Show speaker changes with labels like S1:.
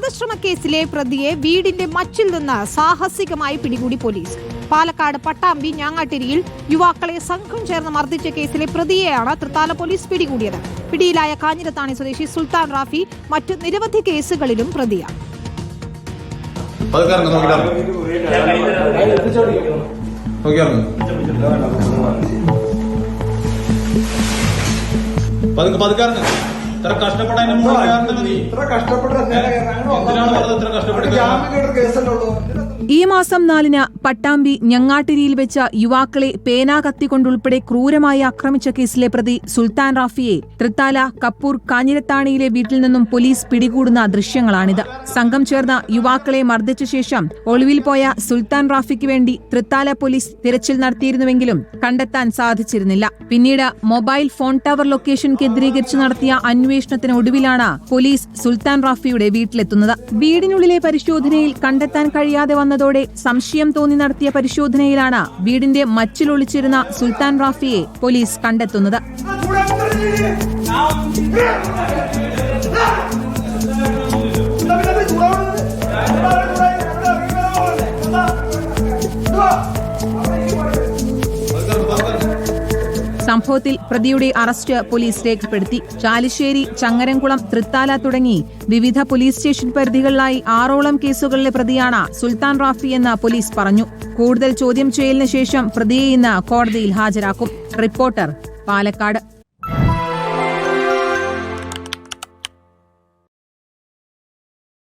S1: വധശ്രമ കേസിലെ പ്രതിയെ വീടിന്റെ മച്ചിൽ നിന്ന് സാഹസികമായി പിടികൂടി പോലീസ്. പാലക്കാട് പട്ടാമ്പി ഞാങ്ങാട്ടിരിയിൽ യുവാക്കളെ സംഘം ചേർന്ന് മർദ്ദിച്ച കേസിലെ പ്രതിയെയാണ് തൃത്താല പോലീസ് പിടികൂടിയത്. പിടിയിലായ കാഞ്ഞിരത്താണി സ്വദേശി സുൽത്താൻ റാഫി മറ്റ് നിരവധി കേസുകളിലും പ്രതിയാണ്.
S2: പതുക്കെ ഇറങ്ങ്
S3: കഷ്ടപ്പെട്ട്
S2: ഇത്ര കഷ്ടപ്പെട്ട്
S3: ഒരു ജാമ്യം കേട്ടൊരു കേസല്ലേ.
S4: ഈ മാസം നാലിന് പട്ടാമ്പി ഞങ്ങാട്ടിരിയിൽ വെച്ച യുവാക്കളെ പേനാ കത്തിക്കൊണ്ടുൾപ്പെടെ ക്രൂരമായി ആക്രമിച്ച കേസിലെ പ്രതി സുൽത്താൻ റാഫിയെ തൃത്താല കപ്പൂർ കാഞ്ഞിരത്താണിയിലെ വീട്ടിൽ നിന്നും പോലീസ് പിടികൂടുന്ന ദൃശ്യങ്ങളാണിത്. സംഘം ചേർന്ന യുവാക്കളെ മർദ്ദിച്ച ശേഷം ഒളിവിൽ പോയ സുൽത്താൻ റാഫിക്ക് വേണ്ടി തൃത്താല പോലീസ് തിരച്ചിൽ നടത്തിയിരുന്നുവെങ്കിലും കണ്ടെത്താൻ സാധിച്ചിരുന്നില്ല. പിന്നീട് മൊബൈൽ ഫോൺ ടവർ ലൊക്കേഷൻ കേന്ദ്രീകരിച്ച് നടത്തിയ അന്വേഷണത്തിന് ഒടുവിലാണ് പോലീസ് സുൽത്താൻ റാഫിയുടെ വീട്ടിലെത്തുന്നത്. വീടിനുള്ളിലെ പരിശോധനയിൽ കണ്ടെത്താൻ കഴിയാതെ വന്നതോടെ സംശയം തോന്നി നടത്തിയ പരിശോധനയിലാണ് വീടിന്റെ മച്ചിലൊളിച്ചിരുന്ന സുൽത്താൻ റാഫിയെ പോലീസ് കണ്ടെത്തുന്നത്. സംഭവത്തിൽ പ്രതിയുടെ അറസ്റ്റ് പോലീസ് രേഖപ്പെടുത്തി. ചാലിശ്ശേരി ചങ്ങരംകുളം തൃത്താല തുടങ്ങി വിവിധ പോലീസ് സ്റ്റേഷൻ പരിധികളിലായി ആറോളം കേസുകളിലെ പ്രതിയാണ് സുൽത്താൻ റാഫി എന്ന് പോലീസ് പറഞ്ഞു. കൂടുതൽ ചോദ്യം ചെയ്യലിന് ശേഷം പ്രതിയെ ഇന്ന് കോടതിയിൽ ഹാജരാക്കും. റിപ്പോർട്ടർ പാലക്കാട്.